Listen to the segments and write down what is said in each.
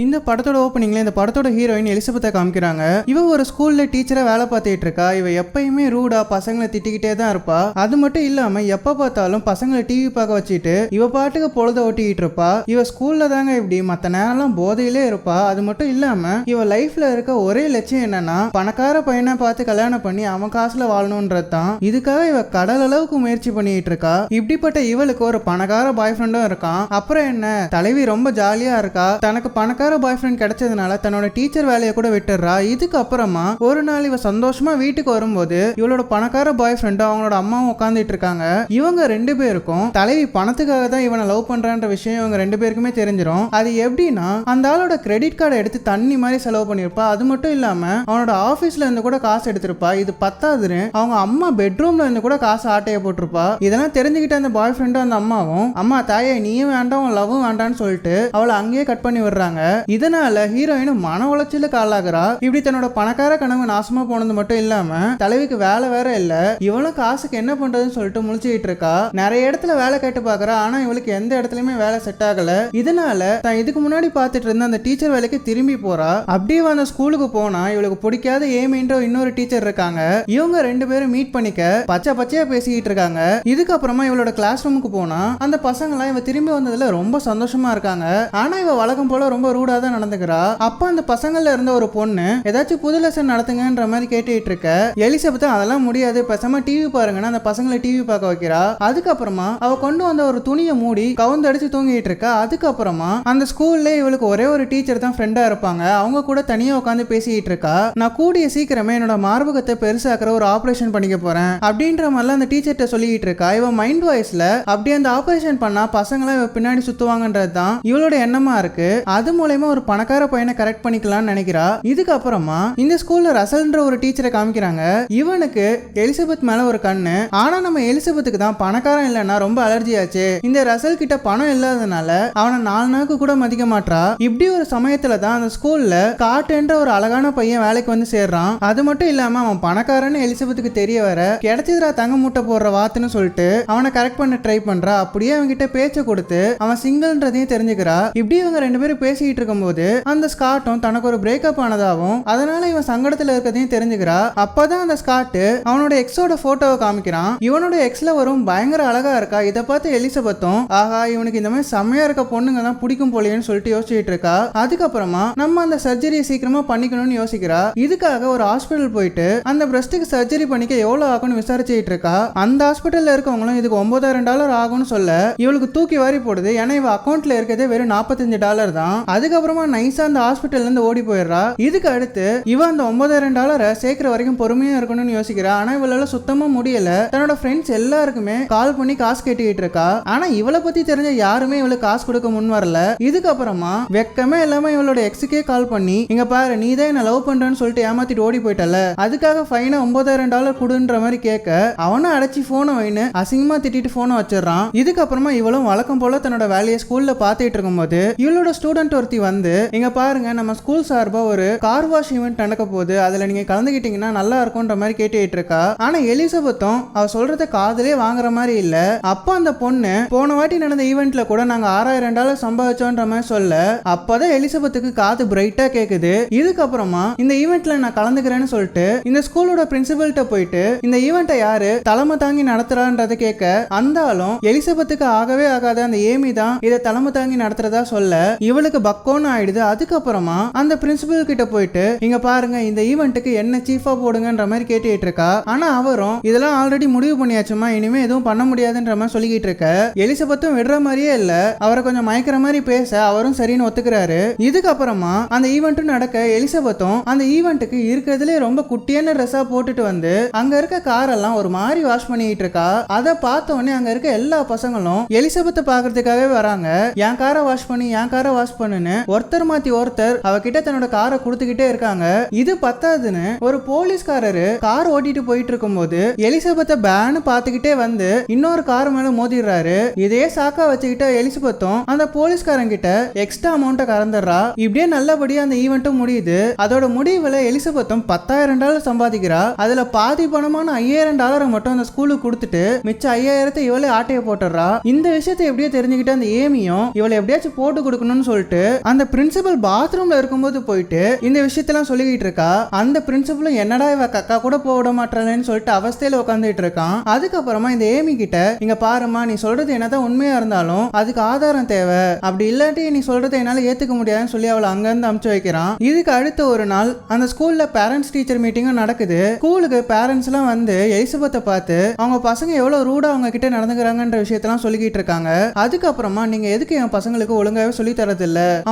இந்த படத்தோட ஓப்பனிங்ல இந்த படத்தோட ஹீரோயின் எலிசபெத்தை காமிக்கிறாங்க. இவ ஒரு ஸ்கூல்ல டீச்சரா வேலை பார்த்துட்டு இருக்கா. இவ எப்பயுமே ரூடா பசங்களை திட்டிக்கிட்டே தான் இருப்பா. அது மட்டும் இல்லாம எப்ப பார்த்தாலும் பசங்களை டிவி பார்க்க வச்சுட்டு இவ பாட்டுக்கு பொழுத ஓட்டிக்கிட்டு இருப்பா. இவ ஸ்கூல்ல தாங்க இப்படி மத்த நேரம்லாம் போதையிலே இருப்பா. அது மட்டும் இல்லாம இவ லைஃப்ல இருக்க ஒரே லட்சியம் என்னன்னா பணக்கார பையனை பார்த்து கல்யாணம் பண்ணி அவன் காசுல வாழணும்ன்றது தான். இதுக்காக இவ கடல் அளவுக்கு முயற்சி பண்ணிட்டு இருக்கா. இப்படிப்பட்ட இவளுக்கு ஒரு பணக்கார பாய் ஃப்ரெண்டும் இருக்கான். அப்புறம் என்ன? தலைவி ரொம்ப ஜாலியா இருக்கா. தனக்கு பணக்கார பாய் ஃப்ரெண்ட் கிடைச்சதுனால தன்னோட டீச்சர் வேலையை கூட விட்டுறா இதுக்கு அப்புறமா ஒரு நாள் இவ சந்தோஷமா வீட்டுக்கு வரும்போது இவளோட பணக்கார பாய் ஃப்ரெண்டும் அவங்களோட அம்மாவும் உட்காந்துட்டு இருக்காங்க. இவங்க ரெண்டு பேருக்கும் தலைவி பணத்துக்காக தான் இவனை லவ் பண்றான்ற விஷயம் இவங்க ரெண்டு பேருக்குமே தெரிஞ்சிடும் அது எப்படின்னா அந்த ஆளோட கிரெடிட் கார்டை எடுத்து தண்ணி மாதிரி செலவு பண்ணியிருப்பா. அது மட்டும் இல்லாம அவனோட ஆபீஸ்ல இருந்து கூட காசு எடுத்திருப்பா. இது பத்தாதுன்னு அவங்க அம்மா பெட்ரூம்ல இருந்து கூட காசு ஆட்டைய போட்டிருப்பா. இதெல்லாம் தெரிஞ்சுக்கிட்ட அந்த பாய் ஃப்ரெண்டும் அந்த அம்மாவும் அம்மா தாயே நீயும் வேண்டாம் உன் லவ்வும் வேண்டாம்னு சொல்லிட்டு அவளை அங்கேயே கட் பண்ணி விடுறாங்க. இதனால ஹீரோயின் மன உளைச்சலுக்கு ஆளாகிறா? இப்படி தன்னோட பணக்கார கனவு நாசமா போனது மட்டும் இல்லாம தலைவிக்கு வேலை வேற இல்ல. இவளும் காசுக்கு என்ன பண்றதுன்னு சொல்லிட்டு முழிச்சுக்கிட்டு இருக்கா. நிறைய இடத்துல வேலை கேட்டு பாக்குறா. ஆனா இவளுக்கு எந்த இடத்துலயுமே வேலை செட் ஆகல. இதனால தான் இதுக்கு முன்னாடி பார்த்துட்டு இருந்த அந்த டீச்சர் வேலைக்கு திரும்பி போறா. அப்படியே அந்த ஸ்கூலுக்கு போனா இவளுக்கு பிடிக்காத ஏமின்ற இன்னொரு டீச்சர் இருக்காங்க. இவங்க ரெண்டு பேரும் மீட் பண்ணிக்க பச்சை பச்சையா பேசிக்கிட்டு இருக்காங்க. இதுக்கப்புறமா இவளோட கிளாஸ் ரூமுக்கு போனா அந்த பசங்க எல்லாம் இவ திரும்பி வந்ததுல ரொம்ப சந்தோஷமா இருக்காங்க. ஆனா இவ வழக்கம் போல ரொம்ப ரூடாக தான் நடந்துக்கிறா. அப்போ அந்த பசங்கள்ல இருந்த ஒரு பொண்ணு ஏதாச்சும் புது லெசன் நடத்துங்கன்ற மாதிரி கேட்டுட்டு இருக்க. எலிசபெத் அதெல்லாம் முடியாது. பேசாம டிவி பாருங்கன்னா அந்த பசங்களை டிவி பார்க்க வைக்கிறா. அதுக்கப்புறமா அவ கொண்டு வந்த ஒரு துணியை மூடி கவுந்து அடிச்சு தூங்கிட்டு இருக்கா. அதுக்கப்புறமா அந்த ஸ்கூல்ல இவளுக்கு ஒரே ஒரு டீச்சர் தான் ஃப்ரெண்டா இருப்பாங்க. அவங்க கூட தனியா உட்காந்து பேசிக்கிட்டு இருக்கா. நான் கூடிய சீக்கிரமே என்னோட மார்பகத்தை பெருசாக்குற ஒரு ஆபரேஷன் பண்ணிக்க போறேன். அப்படின்ற மாதிரிலாம் அந்த டீச்சர்கிட்ட சொல்லிட்டு இருக்கா. இவன் மைண்ட் வாய்ஸ்ல அப்படியே அந்த ஆபரேஷன் பண்ணா பசங்களாம் இவ பின்னாடி சுத்துவாங்கன்றது தான் இவளோட எண்ணமா இருக்கு. அது மூலம் மூலயமா ஒரு பணக்கார பையனை கரெக்ட் பண்ணிக்கலாம்னு நினைக்கிறா. இதுக்கப்புறமா இந்த ஸ்கூல்ல ரசல்ன்ற ஒரு டீச்சரை காமிக்கிறாங்க. இவனுக்கு எலிசபெத் மேல ஒரு கண்ணு. ஆனா நம்ம எலிசபெத்துக்கு தான் பணக்காரன் இல்லைன்னா ரொம்ப அலர்ஜி ஆச்சு. இந்த ரசல் கிட்ட பணம் இல்லாதனால அவனை நாலு நாளுக்கு கூட மதிக்க மாட்டா இப்படி ஒரு சமயத்துல தான் அந்த ஸ்கூல்ல காட்டுன்ற ஒரு அழகான பையன் வேலைக்கு வந்து சேர்றான். அது மட்டும் இல்லாம அவன் பணக்காரன்னு எலிசபெத்துக்கு தெரிய வர கிடைச்சதுரா தங்க மூட்டை போடுற வாத்துன்னு சொல்லிட்டு அவனை கரெக்ட் பண்ண ட்ரை பண்றா. அப்படியே அவன்கிட்ட பேச்சை கொடுத்து அவன் சிங்கிள்ன்றதையும் தெரிஞ்சுக்கிறா. இப்படி இவங்க ரெண்டு பேரும் பேசிக்கிட்டு இருக்கும்போது அந்த ஸ்காட்டும் தனக்கு ஒரு பிரேக்கப் ஆனதாகவும் அதனால இவன் சங்கடத்துல இருக்கிறதையும் தெரிஞ்சுக்கிறா. அப்பதான் அந்த ஸ்காட்டு அவனோட எக்ஸோட போட்டோவை காமிக்கிறான். இவனோட எக்ஸ்ல வரும் பயங்கர அழகா இருக்கா? இதை பார்த்து எலிசபெத்தும் ஆஹா இவனுக்கு இந்த மாதிரி செம்மையா இருக்க பொண்ணுங்க தான் பிடிக்கும் போலேன்னு சொல்லிட்டு யோசிச்சுட்டு இருக்கா? அதுக்கப்புறமா நம்ம அந்த சர்ஜரியை சீக்கிரமா பண்ணிக்கணும்னு யோசிக்கிறா. இதுக்காக ஒரு ஹாஸ்பிட்டல் போயிட்டு அந்த பிரஸ்ட்டுக்கு சர்ஜரி பண்ணிக்க எவ்வளவு ஆகும்னு விசாரிச்சுட்டு இருக்கா? அந்த ஹாஸ்பிட்டல்ல இருக்கவங்களும் இதுக்கு ஒன்பதாயிரம் டாலர் ஆகும்னு சொல்ல இவளுக்கு தூக்கி வாரி போடுது. ஏன்னா இவ அக்கௌண்ட்ல இருக்கிறதே வெறும் நாற்பத்தஞ்சு டாலர் தான். அதுக்கு அதுக்கப்புறமா நைஸா அந்த ஹாஸ்பிட்டல்ல இருந்து ஓடி போயிடுறா. இதுக்கு அடுத்து இவன் அந்த ஒன்பதாயிரம் டாலரை சேர்க்கிற வரைக்கும் பொறுமையா இருக்கணும்னு யோசிக்கிறா. ஆனா இவளால சுத்தமா முடியல. தன்னோட ஃப்ரெண்ட்ஸ் எல்லாருக்குமே கால் பண்ணி காசு கேட்டுக்கிட்டு இருக்கா. ஆனா இவளை பத்தி தெரிஞ்ச யாருமே இவளுக்கு காசு கொடுக்க முன் வரல. இதுக்கப்புறமா வெக்கமே இல்லாம இவளோட எக்ஸுக்கே கால் பண்ணி இங்க பாரு நீ தான் என்ன லவ் பண்றேன்னு சொல்லிட்டு ஏமாத்திட்டு ஓடி போயிட்டல. அதுக்காக ஃபைனா ஒன்பதாயிரம் டாலர் கொடுன்ற மாதிரி கேட்க அவனும் அடைச்சி போனை வைன்னு அசிங்கமா திட்டிட்டு போனை வச்சிடறான். இதுக்கப்புறமா இவளும் வழக்கம் போல தன்னோட வேலையை ஸ்கூல்ல பாத்துட்டு இருக்கும்போது இவளோட ஸ்டூடெண்ட் ஒருத்தி வந்து இங்க பாருங்க நம்ம ஸ்கூல் சார்பா ஒரு கார் வாஷ் ஈவெண்ட் நடக்க போகுது. அதுல நீங்க கலந்துக்கிட்டீங்கன்னா நல்லா இருக்கும்ன்ற மாதிரி கேட்டுட்டு இருக்கா ஆனா எலிசபெத்தும் அவ சொல்றத காதலே வாங்குற மாதிரி இல்ல. அப்ப அந்த பொண்ணு போன வாட்டி நடந்த ஈவெண்ட்ல கூட நாங்க ஆறாயிரம் டாலர் சம்பாதிச்சோன்ற மாதிரி சொல்ல அப்பதான் எலிசபெத்துக்கு காது பிரைட்டா கேக்குது. இதுக்கப்புறமா இந்த ஈவெண்ட்ல நான் கலந்துக்கிறேன்னு சொல்லிட்டு இந்த ஸ்கூலோட பிரின்சிபல்கிட்ட போயிட்டு இந்த ஈவெண்ட்டை யாரு தலைமை தாங்கி நடத்துறான்றதை கேட்க அந்த ஆளும் எலிசபெத்துக்கு ஆகவே ஆகாத அந்த ஏமி தான் இதை தலைமை தாங்கி நடத்துறதா சொல்ல இவளுக்கு பக்கம்னு ஆயிடுது. அதுக்கப்புறமா அந்த பிரின்சிபல் கிட்ட போயிட்டு இங்க பாருங்க இந்த ஈவெண்ட்டுக்கு என்ன சீஃபா போடுங்கன்ற மாதிரி கேட்டுட்டு இருக்கா ஆனா அவரும் இதெல்லாம் ஆல்ரெடி முடிவு பண்ணியாச்சுமா இனிமே எதுவும் பண்ண முடியாதுன்ற மாதிரி சொல்லிக்கிட்டு இருக்க. எலிசபெத்தும் விடுற மாதிரியே இல்ல. அவரை கொஞ்சம் மயக்கிற மாதிரி பேச அவரும் சரின்னு ஒத்துக்கிறாரு. இதுக்கப்புறமா அந்த ஈவெண்ட்டும் நடக்க எலிசபெத்தும் அந்த ஈவெண்ட்டுக்கு இருக்கிறதுலே ரொம்ப குட்டியான ட்ரெஸ்ஸா போட்டுட்டு வந்து அங்க இருக்க காரெல்லாம் ஒரு மாதிரி வாஷ் பண்ணிட்டு இருக்கா. அதை பார்த்த உடனே அங்க இருக்க எல்லா பசங்களும் எலிசபெத்தை பாக்குறதுக்காகவே வராங்க. என் காரை வாஷ் பண்ணி என் காரை வாஷ் பண்ணுன்னு ஒருத்தர் மாத்தி ஒருத்தர் அவகிட்ட தன்னோட காரை கொடுத்துக்கிட்டே இருக்காங்க. இது பத்தாதுன்னு ஒரு போலீஸ்காரரு கார் ஓட்டிட்டு போயிட்டு இருக்கும்போது எலிசபெத்தை பேனு பார்த்துக்கிட்டே வந்து இன்னொரு கார் மேல மோதிடுறாரு. இதே சாக்கா வச்சுக்கிட்ட எலிசபெத்தும் அந்த போலீஸ்காரன் கிட்ட எக்ஸ்ட்ரா அமௌண்ட்டை கறந்துடுறா. இப்படியே நல்லபடியா அந்த ஈவெண்ட்டும் முடியுது. அதோட முடிவுல எலிசபெத்தும் பத்தாயிரம் டாலர் சம்பாதிக்கிறா. அதுல பாதி பணமான ஐயாயிரம் டாலரை மட்டும் அந்த ஸ்கூலுக்கு கொடுத்துட்டு மிச்ச ஐயாயிரத்தை இவளே ஆட்டையை போட்டுடுறா. இந்த விஷயத்தை எப்படியோ தெரிஞ்சுக்கிட்டு அந்த ஏமியும் இவளை எப்படியாச்சும் போட்டு கொடுக்கணும்னு சொல்லிட்டு அந்த பிரின்சிபல் பாத்ரூம்ல இருக்கும்போது போயிட்டு இந்த விஷயத்தெல்லாம் சொல்லிக்கிட்டு இருக்கா அந்த பிரின்சிபலும் என்னடா இவ கக்கா கூட போக விட சொல்லிட்டு அவஸ்தையில உட்காந்துட்டு இருக்கான். அதுக்கப்புறமா இந்த ஏமி கிட்ட இங்க பாருமா நீ சொல்றது என்னதான் உண்மையா இருந்தாலும் அதுக்கு ஆதாரம் தேவை. அப்படி இல்லாட்டி நீ சொல்றதை என்னால ஏத்துக்க முடியாதுன்னு சொல்லி அவளை அங்கிருந்து அமுச்சு வைக்கிறான். இதுக்கு அடுத்த ஒரு நாள் அந்த ஸ்கூல்ல பேரண்ட்ஸ் டீச்சர் மீட்டிங்கும் நடக்குது. ஸ்கூலுக்கு பேரண்ட்ஸ் எல்லாம் வந்து எலிசபத்தை பார்த்து அவங்க பசங்க எவ்வளவு ரூடா அவங்க கிட்ட நடந்துக்கிறாங்கன்ற விஷயத்தெல்லாம் சொல்லிக்கிட்டு இருக்காங்க. அதுக்கப்புறமா நீங்க எதுக்கு என் பசங்களுக்கு ஒழுங்காவே சொல்லி தரது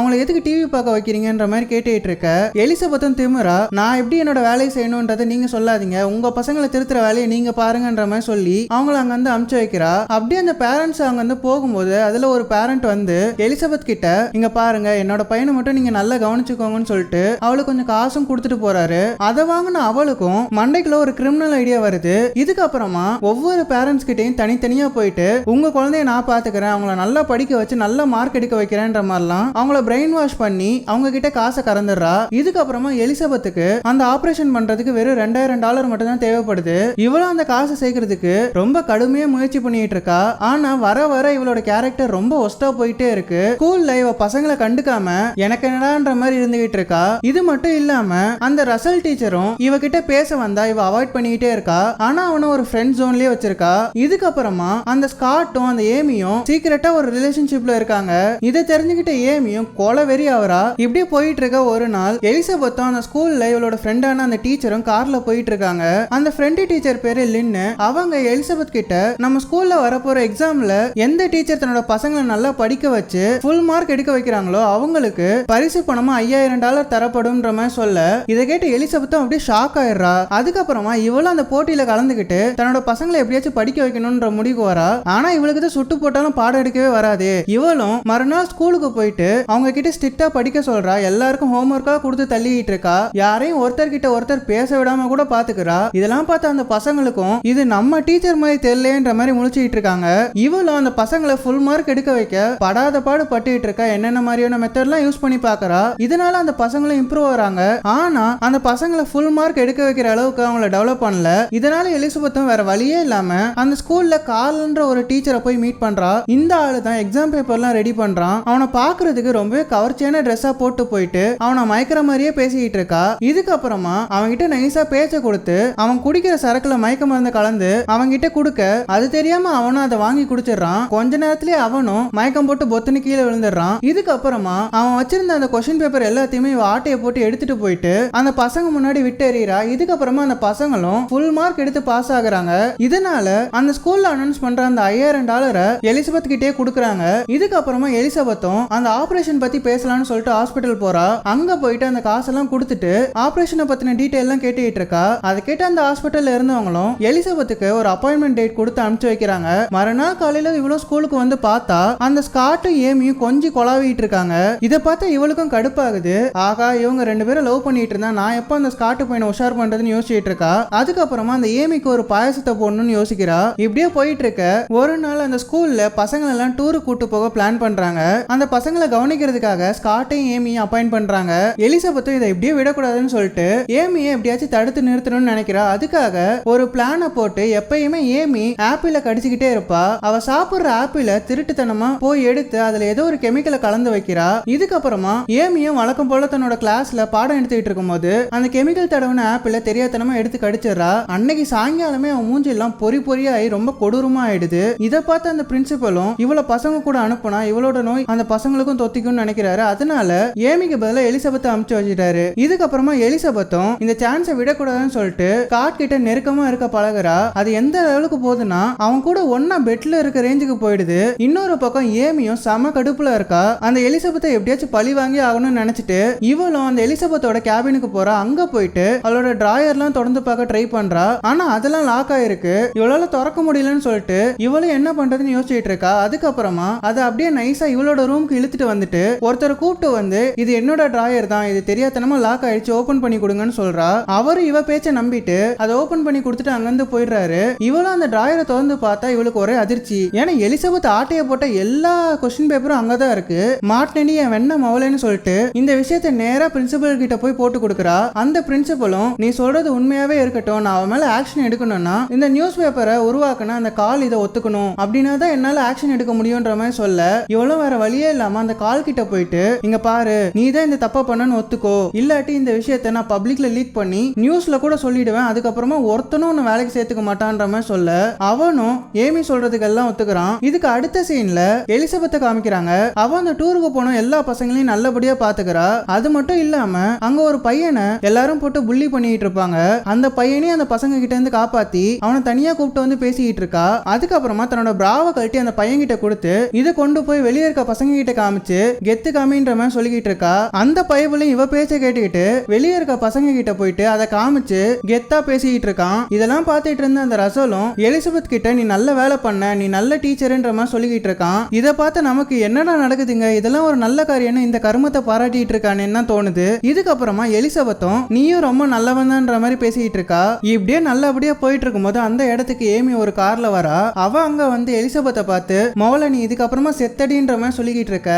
அவங்கள எதுக்கு டிவி பார்க்க வைக்கிறீங்கன்ற மாதிரி கேட்டுட்டு இருக்க எலிசபெத்தும் திமுறா நான் எப்படி என்னோட வேலையை செய்யணும்ன்றதை நீங்க சொல்லாதீங்க. உங்க பசங்களை திருத்துற வேலையை நீங்க பாருங்கன்ற மாதிரி சொல்லி அவங்கள அங்க வந்து அமுச்சு வைக்கிறா. அப்படியே அந்த பேரண்ட்ஸ் அங்க வந்து போகும்போது அதுல ஒரு பேரண்ட் வந்து எலிசபெத் கிட்ட இங்க பாருங்க என்னோட பையனை மட்டும் நீங்க நல்லா கவனிச்சுக்கோங்கன்னு சொல்லிட்டு அவளுக்கு கொஞ்சம் காசும் கொடுத்துட்டு போறாரு. அதை வாங்கின அவளுக்கும் மண்டைக்குள்ள ஒரு கிரிமினல் ஐடியா வருது. இதுக்கப்புறமா ஒவ்வொரு பேரண்ட்ஸ் கிட்டையும் தனித்தனியா போயிட்டு உங்க குழந்தைய நான் பாத்துக்கிறேன் அவங்கள நல்லா படிக்க வச்சு நல்ல மார்க் எடுக்க வைக்கிறேன்ற மாதிரிலாம் அவங்கள பிரெயின் வாஷ் பண்ணி அவங்க கிட்ட காசை கறந்துடுறா. இதுக்கப்புறமா எலிசபெத்துக்கு அந்த ஆபரேஷன் பண்றதுக்கு வெறும் ரெண்டாயிரம் டாலர் மட்டும் தான் தேவைப்படுது. இவளும் அந்த காசை சேர்க்கறதுக்கு ரொம்ப கடுமையா முயற்சி பண்ணிட்டு இருக்கா. ஆனா வர வர இவளோட கேரக்டர் ரொம்ப ஒஸ்டா போயிட்டே இருக்கு. ஸ்கூல்ல இவ பசங்களை கண்டுக்காம எனக்கு என்னடான்ற மாதிரி இருந்துகிட்டு இருக்கா. இது மட்டும் இல்லாம அந்த ரசல் டீச்சரும் இவகிட்ட பேச வந்தா இவ அவாய்ட் பண்ணிக்கிட்டே இருக்கா. ஆனா அவனை ஒரு ஃப்ரெண்ட் ஜோன்லயே வச்சிருக்கா. இதுக்கப்புறமா அந்த ஸ்காட்டும் அந்த ஏமியும் சீக்கிரட்டா ஒரு ரிலேஷன்ஷிப்ல இருக்காங்க. இதை தெரிஞ்சுக்கிட்ட ஏமியும் கொலவெறி வெறி ஆவரா போயிட்டு இருக்க ஒரு நாள் எலிசபெத்தும் அந்த ஸ்கூல்ல இவளோட ஃப்ரெண்டான அந்த டீச்சரும் கார்ல போயிட்டு இருக்காங்க அந்த ஃப்ரெண்டு டீச்சர் பேரு லின்னு. அவங்க எலிசபெத் கிட்ட நம்ம ஸ்கூல்ல வரப்போற எக்ஸாம்ல எந்த டீச்சர் தன்னோட பசங்களை நல்லா படிக்க வச்சு ஃபுல் மார்க் எடுக்க வைக்கிறாங்களோ அவங்களுக்கு பரிசு பணமா ஐயாயிரம் டாலர் தரப்படும்ன்ற மாதிரி சொல்ல இதை கேட்டு எலிசபெத்தும் அப்படியே ஷாக் ஆயிடுறா. அதுக்கப்புறமா இவளும் அந்த போட்டியில கலந்துக்கிட்டு தன்னோட பசங்களை எப்படியாச்சும் படிக்க வைக்கணும்ன்ற முடிவுக்கு வரா. ஆனா இவளுக்கு தான் சுட்டு போட்டாலும் பாடம் எடுக்கவே வராது. இவளும் மறுநாள் ஸ்கூலுக்கு போயிட்டு அவங்க அவங்க கிட்ட ஸ்ட்ரிக்டா படிக்க சொல்றா. எல்லாருக்கும் ஹோம் ஒர்க்காக கொடுத்து தள்ளிட்டு இருக்கா. யாரையும் ஒருத்தர் கிட்ட ஒருத்தர் பேச விடாம கூட பாத்துக்கிறா. இதெல்லாம் பார்த்த அந்த பசங்களுக்கும் இது நம்ம டீச்சர் மாதிரி தெரியலன்ற மாதிரி முழிச்சுக்கிட்டு இருக்காங்க. இவளும் அந்த பசங்களை ஃபுல் மார்க் எடுக்க வைக்க படாத பாடு பட்டுக்கிட்டு இருக்கா. என்னென்ன மாதிரியான மெத்தட்லாம் யூஸ் பண்ணி பாக்குறா. இதனால அந்த பசங்களும் இம்ப்ரூவ் ஆகிறாங்க. ஆனா அந்த பசங்களை ஃபுல் மார்க் எடுக்க வைக்கிற அளவுக்கு அவங்கள டெவலப் பண்ணல. இதனால எலிசபெத்தும் வேற வழியே இல்லாம அந்த ஸ்கூல்ல கால்ன்ற ஒரு டீச்சரை போய் மீட் பண்றா. இந்த ஆளு தான் எக்ஸாம் பேப்பர்லாம் ரெடி பண்றான். அவனை பாக்குறதுக்கு ரொம்ப கவர்ச்சியான ட்ரெஸ்ஸா போட்டு போயிட்டு அவனை மயக்கிற மாதிரியே பேசிக்கிட்டு இருக்கா. இதுக்கப்புறமா அவன்கிட்ட நைஸா பேச்ச கொடுத்து அவன் குடிக்கிற சரக்குல மயக்க மருந்து கலந்து அவன்கிட்ட கொடுக்க அது தெரியாம அவனும் அதை வாங்கி குடிச்சிடுறான். கொஞ்ச நேரத்திலேயே அவனும் மயக்கம் போட்டு பொத்துன்னு கீழே விழுந்துடுறான். இதுக்கப்புறமா அவன் வச்சிருந்த அந்த கொஸ்டின் பேப்பர் எல்லாத்தையுமே இவ ஆட்டையை போட்டு எடுத்துட்டு போயிட்டு அந்த பசங்க முன்னாடி விட்டு எறிகிறா இதுக்கப்புறமா அந்த பசங்களும் ஃபுல் மார்க் எடுத்து பாஸ் ஆகுறாங்க. இதனால அந்த ஸ்கூல்ல அனௌன்ஸ் பண்ற அந்த ஐயாயிரம் டாலரை எலிசபெத் கிட்டே கொடுக்குறாங்க. இதுக்கப்புறமா எலிசபெத்தும் அந்த ஆபரேஷன் பத்தி பேசலாம்னு சொல்லிட்டு ஹாஸ்பிட்டல் போறா. அங்க போயிட்டு அந்த காசெல்லாம் கொடுத்துட்டு ஆபரேஷனை பத்தின டீட்டெயில் எல்லாம் கேட்டுக்கிட்டு இருக்கா. அதை கேட்டு அந்த ஹாஸ்பிட்டல்ல இருந்தவங்களும் எலிசபெத்துக்கு ஒரு அப்பாயின்மெண்ட் டேட் கொடுத்து அனுப்பிச்சு வைக்கிறாங்க. மறுநாள் காலையில இவ்வளவு ஸ்கூலுக்கு வந்து பார்த்தா அந்த ஸ்காட்டும் ஏமியும் கொஞ்சம் கொலாவிட்டு இருக்காங்க. இதை பார்த்தா இவளுக்கும் கடுப்பாகுது. ஆகா இவங்க ரெண்டு பேரும் லவ் பண்ணிட்டு இருந்தா நான் எப்போ அந்த ஸ்காட்டு பையனை உஷார் பண்றதுன்னு யோசிச்சுட்டு இருக்கா? அதுக்கப்புறமா அந்த ஏமிக்கு ஒரு பாயசத்தை போடணும்னு யோசிக்கிறா. இப்படியே போயிட்டு இருக்க. ஒரு நாள் அந்த ஸ்கூல்ல பசங்களை எல்லாம் டூருக்கு கூட்டு போக பிளான் பண்றாங்க. அந்த பசங்களை கவனிக்கிறதுக்காக ஸ்காட்டையும் ஏமியும் அப்பாயிண்ட் பண்றாங்க. எலிசபெத்தும் இதை இப்படியே விடக்கூடாதுன்னு சொல்லிட்டு ஏமியை எப்படியாச்சும் தடுத்து நிறுத்தணும்னு நினைக்கிறா. அதுக்காக ஒரு பிளானை போட்டு எப்பயுமே ஏமி ஆப்பிள கடிச்சுக்கிட்டே இருப்பா. அவ சாப்பிடுற ஆப்பிள திருட்டுத்தனமா போய் எடுத்து அதுல ஏதோ ஒரு கெமிக்கலை கலந்து வைக்கிறா. இதுக்கப்புறமா ஏமியும் வழக்கம் போல தன்னோட கிளாஸ்ல பாடம் எடுத்துக்கிட்டு இருக்கும்போது அந்த கெமிக்கல் தடவின ஆப்பிள தெரியாதனமா எடுத்து கடிச்சிடுறா. அன்னைக்கு சாயங்காலமே அவன் மூஞ்சி எல்லாம் பொறி பொறியாயி ரொம்ப கொடூரமா ஆயிடுது. இதை பார்த்து அந்த பிரின்சிபலும் இவ்வளவு பசங்க கூட அனுப்புனா இவளோட நோய் அந்த பசங்களுக்கும் நினைக்கிறாரு. அதனால ஏமிக்கு பதிலாக எலிசபெத்தை அமுச்சு வச்சுட்டாரு. இதுக்கப்புறமா எலிசபெத்தும் இந்த சான்ஸை விடக்கூடாதுன்னு சொல்லிட்டு காட் கிட்ட நெருக்கமா இருக்க பழகுறா. அது எந்த அளவுக்கு போகுதுன்னா அவன் கூட ஒன்னா பெட்ல இருக்க ரேஞ்சுக்கு போயிடுது. இன்னொரு பக்கம் ஏமியும் செம கடுப்புல இருக்கா. அந்த எலிசபெத்தை எப்படியாச்சும் பழி வாங்கி ஆகணும்னு நினைச்சிட்டு இவளும் அந்த எலிசபெத்தோட கேபினுக்கு போறா. அங்க போயிட்டு அவளோட டிராயர்லாம் தொடர்ந்து பார்க்க ட்ரை பண்றா. ஆனா அதெல்லாம் லாக் ஆயிருக்கு. இவளால திறக்க முடியலன்னு சொல்லிட்டு இவளும் என்ன பண்றதுன்னு யோசிச்சுட்டு இருக்கா. அதுக்கப்புறமா அதை அப்படியே நைஸா இவளோட ரூம்க்கு இழுத்துட்டு வந்துட்டு ஒருத்தர் கூப்பிட்டு வந்து இது என்னோட டிராயர் தான் இது தெரியாதனமா லாக் ஆயிடுச்சு ஓபன் பண்ணி கொடுங்கன்னு சொல்றா. அவரு இவ பேச்ச நம்பிட்டு அதை ஓபன் பண்ணி கொடுத்துட்டு அங்கிருந்து போயிடுறாரு. இவளும் அந்த டிராயரை திறந்து பார்த்தா இவளுக்கு ஒரே அதிர்ச்சி. ஏன்னா எலிசபெத் ஆட்டைய போட்ட எல்லா கொஸ்டின் பேப்பரும் அங்கதான் இருக்கு. மாட்டினடி என் வெண்ண மவளைன்னு சொல்லிட்டு இந்த விஷயத்த நேரா பிரின்சிபல் கிட்ட போய் போட்டு கொடுக்குறா. அந்த பிரின்சிபலும் நீ சொல்றது உண்மையாவே இருக்கட்டும். நான் அவன் மேல ஆக்ஷன் எடுக்கணும்னா இந்த நியூஸ் பேப்பரை உருவாக்குன அந்த கால் இதை ஒத்துக்கணும். அப்படின்னா தான் என்னால ஆக்ஷன் எடுக்க முடியும்ன்ற மாதிரி சொல்ல. இவளும் வேற வழியே இல்லாம அந்த கால் கிட்ட கிட்ட போயிட்டு இங்க பாரு நீ தான் இந்த தப்பை பண்ணனு ஒத்துக்கோ. இல்லாட்டி இந்த விஷயத்த நான் பப்ளிக்ல லீக் பண்ணி நியூஸ்ல கூட சொல்லிடுவேன். அதுக்கப்புறமா ஒருத்தனும் உன்னை வேலைக்கு சேர்த்துக்க மாட்டான்ற மாதிரி சொல்ல. அவனும் ஏமி சொல்றதுக்கெல்லாம் ஒத்துக்கிறான். இதுக்கு அடுத்த சீன்ல எலிசபெத்தை காமிக்கிறாங்க. அவ அந்த டூருக்கு போன எல்லா பசங்களையும் நல்லபடியா பாத்துக்கிறா. அது மட்டும் இல்லாம அங்க ஒரு பையனை எல்லாரும் போட்டு புள்ளி பண்ணிட்டு இருப்பாங்க. அந்த பையனையும் அந்த பசங்க கிட்ட இருந்து காப்பாத்தி அவனை தனியா கூப்பிட்டு வந்து பேசிக்கிட்டு இருக்கா. அதுக்கப்புறமா தன்னோட பிராவை கழட்டி அந்த பையன் கிட்ட கொடுத்து இதை கொண்டு போய் வெளியே இருக்க பசங்க கிட்ட காமிச்சு கெத்து காமின்ற மாதிரி சொல்லிக்கிட்டு இருக்கா அந்த பைபிளையும் இவ பேச்ச கேட்டுக்கிட்டு வெளியே இருக்க பசங்க கிட்ட போயிட்டு அதை காமிச்சு கெத்தா பேசிக்கிட்டு இருக்கான் இதெல்லாம் பார்த்துட்டு இருந்த அந்த ரசலும் எலிசபெத் கிட்ட நீ நல்ல வேலை பண்ண நீ நல்ல டீச்சர்ன்ற மாதிரி சொல்லிக்கிட்டு இருக்கான் இதை பார்த்து நமக்கு என்னடா நடக்குதுங்க? இதெல்லாம் ஒரு நல்ல காரியம்னு இந்த கருமத்தை பாராட்டிட்டு இருக்கானேன்னு தான் தோணுது. இதுக்கப்புறமா எலிசபெத்தும் நீயும் ரொம்ப நல்லவன்தான்ற மாதிரி பேசிக்கிட்டு இருக்கா இப்படியே நல்லபடியா போயிட்டு இருக்கும்போது அந்த இடத்துக்கு ஏமி ஒரு கார்ல வரா? அவ அங்க வந்து எலிசபெத்தை பார்த்து மொவல நீ இதுக்கப்புறமா செத்தடின்ற மாதிரி சொல்லிக்கிட்டு இருக்க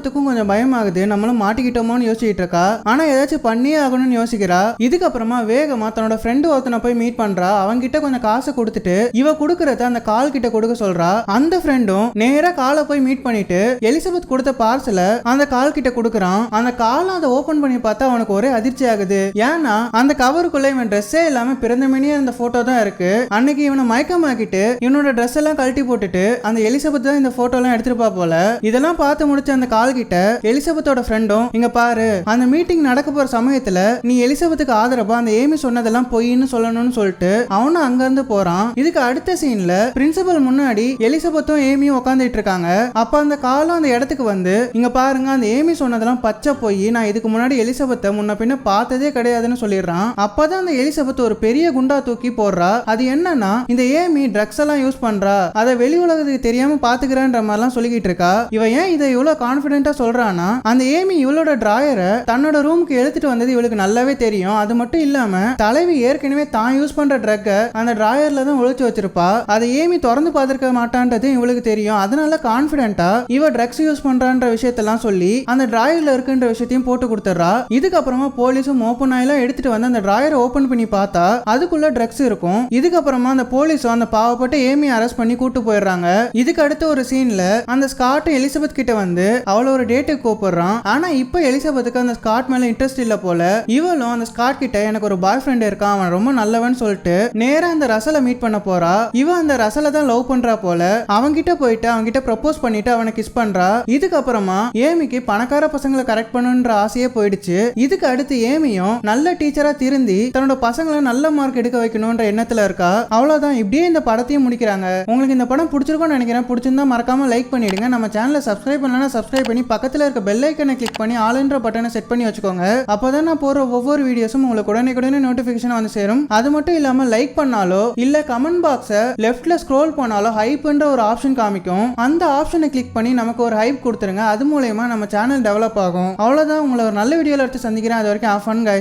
எலிசபெத்துக்கும் கொஞ்சம் பயமாகுது. நம்மளும் மாட்டிக்கிட்டோமோன்னு யோசிச்சுட்டு இருக்கா? ஆனா ஏதாச்சும் பண்ணியே ஆகணும்னு யோசிக்கிறா? இதுக்கப்புறமா வேகமா தன்னோட ஃப்ரெண்டு ஒருத்தனை போய் மீட் பண்றா. அவன்கிட்ட கொஞ்சம் காசை கொடுத்துட்டு இவ கொடுக்கறத அந்த கால் கிட்ட கொடுக்க சொல்றா. அந்த ஃப்ரெண்டும் நேரா காலை போய் மீட் பண்ணிட்டு எலிசபெத் கொடுத்த பார்சலை அந்த கால் கிட்ட கொடுக்குறான். அந்த காலம் அதை ஓபன் பண்ணி பார்த்தா அவனுக்கு ஒரே அதிர்ச்சி ஆகுது. ஏன்னா அந்த கவருக்குள்ள இவன் ட்ரெஸ்ஸே இல்லாம பிறந்த மணியே அந்த போட்டோ தான் இருக்கு. அன்னைக்கு இவனை மயக்கமாக்கிட்டு இவனோட ட்ரெஸ் எல்லாம் கழட்டி போட்டுட்டு அந்த எலிசபெத் தான் இந்த போட்டோ எல்லாம் எடுத்துருப்பா போல. இதெல்லாம் பார்த்து முடிச்ச அந்த கால் கிட்ட எலிசபெத்தோட ஃப்ரெண்டும் இங்க பாரு அந்த மீட்டிங் நடக்க போற சமயத்துல நீ எலிசபெத்துக்கு ஆதரவா அந்த ஏமி சொன்னதெல்லாம் பொய்ன்னு சொல்லணும்னு சொல்லிட்டு அவனும் அங்க இருந்து போறான். இதுக்கு அடுத்த சீன்ல பிரின்சிபல் முன்னாடி எலிசபெத்தும் ஏமியும் உட்காந்துட்டு இருக்காங்க. அப்ப அந்த காலம் அந்த இடத்துக்கு வந்து இங்க பாருங்க அந்த ஏமி சொன்னதெல்லாம் பச்சை போய் நான் இதுக்கு முன்னாடி எலிசபெத்தை முன்ன பின்ன பார்த்ததே கிடையாதுன்னு சொல்லிடுறான். அப்பதான் அந்த எலிசபெத் ஒரு பெரிய குண்டா தூக்கி போடுறா. அது என்னன்னா இந்த ஏமி ட்ரக்ஸ் எல்லாம் யூஸ் பண்றா. அதை வெளி உலகத்துக்கு தெரியாம பாத்துக்கிறேன்ற மாதிரிலாம் சொல்லிக்கிட்டு இருக்கா. இவ ஏன் இதை இவ்வளவு கான்பிடென்ட்டா சொல்றானா அந்த ஏமி இவளோட டிராயரை தன்னோட ரூமுக்கு எடுத்துட்டு வந்தது இவளுக்கு நல்லாவே தெரியும். அது மட்டும் இல்லாம தலைவி ஏற்கனவே தான் யூஸ் பண்ற ட்ரக்கை அந்த டிராயர்ல தான் ஒழிச்சு வச்சிருப்பா. அதை ஏமி திறந்து பார்த்திருக்க மாட்டான்றது இவளுக்கு தெரியும். அதனால கான்ஃபிடென்ட்டா இவ ட்ரக்ஸ் யூஸ் பண்றான்ற விஷயத்தெல்லாம் சொல்லி அந்த டிராயர்ல இருக்குன்ற விஷயத்தையும் போட்டு கொடுத்துட்றா. இதுக்கப்புறமா போலீஸும் ஓப்பன் ஆயிலாம் எடுத்துட்டு வந்து அந்த டிராயரை ஓபன் பண்ணி பார்த்தா அதுக்குள்ள ட்ரக்ஸ் இருக்கும். இதுக்கப்புறமா அந்த போலீஸும் அந்த பாவப்பட்ட ஏமி அரெஸ்ட் பண்ணி கூட்டு போயிடுறாங்க. இதுக்கு அடுத்த ஒரு சீன்ல அந்த ஸ்காட்டும் எலிசபெத் கிட்ட வந்து அவளை ஒரு டேட்டுக்கு கூப்பிடுறான். ஆனா இப்போ எலிசபெத்துக்கு அந்த ஸ்காட் மேல இன்ட்ரெஸ்ட் இல்ல போல. இவளும் அந்த ஸ்காட் கிட்ட எனக்கு ஒரு பாய் ஃப்ரெண்ட் இருக்கான். அவன் ரொம்ப நல்லவன் சொல்லிட்டு நேரா அந்த ரசலை மீட் பண்ண போறா. இவ அந்த ரசலை தான் லவ் பண்றா போல. அவன்கிட்ட போயிட்டு அவன்கிட்ட ப்ரப்போஸ் பண்ணிட்டு அவனை கிஸ் பண்றா. இதுக்கப்புறமா ஏமிக்கு பணக்கார பசங்களை கரெக்ட் பண்ணுன்ற ஆசையே போயிடுச்சு. இதுக்கு அடுத்து ஏமியும் நல்ல டீச்சரா திருந்தி தன்னோட பசங்களை நல்ல மார்க் எடுக்க வைக்கணும்ன்ற எண்ணத்துல இருக்கா. அவ்வளவுதான். இப்படியே இந்த படத்தையும் முடிக்கிறாங்க. உங்களுக்கு இந்த படம் பிடிச்சிருக்கும்னு நினைக்கிறேன். பிடிச்சிருந்தா மறக்காம லைக் பண்ணிடுங்க. நம்ம சேனலை சப்ஸ்கிரைப் பண்ணலன்னா சப்ஸ்கிரைப் பண்ணி பக்கத்தில் இருக்க பெல் ஐக்கனை கிளிக் பண்ணி ஆளுன்ற பட்டனை செட் பண்ணி வச்சுக்கோங்க. அப்பதான் நான் போடுற ஒவ்வொரு வீடியோஸும் உங்களுக்கு உடனே உடனே நோட்டிஃபிகேஷன் வந்து சேரும். அது மட்டும் இல்லாமல் லைக் பண்ணாலோ இல்லை கமெண்ட் பாக்ஸை லெஃப்டில் ஸ்க்ரோல் பண்ணாலோ ஹைப்ன்ற ஒரு ஆப்ஷன் காமிக்கும். அந்த ஆப்ஷனை கிளிக் பண்ணி நமக்கு ஒரு ஹைப் கொடுத்துருங்க. அது மூலயமா நம்ம சேனல் டெவலப் ஆகும். அவ்வளோதான் உங்களை ஒரு நல்ல வீடியோவில் எடுத்து சந்திக்கிறேன். அது வரைக்கும் ஆஃப் ஃபன் கை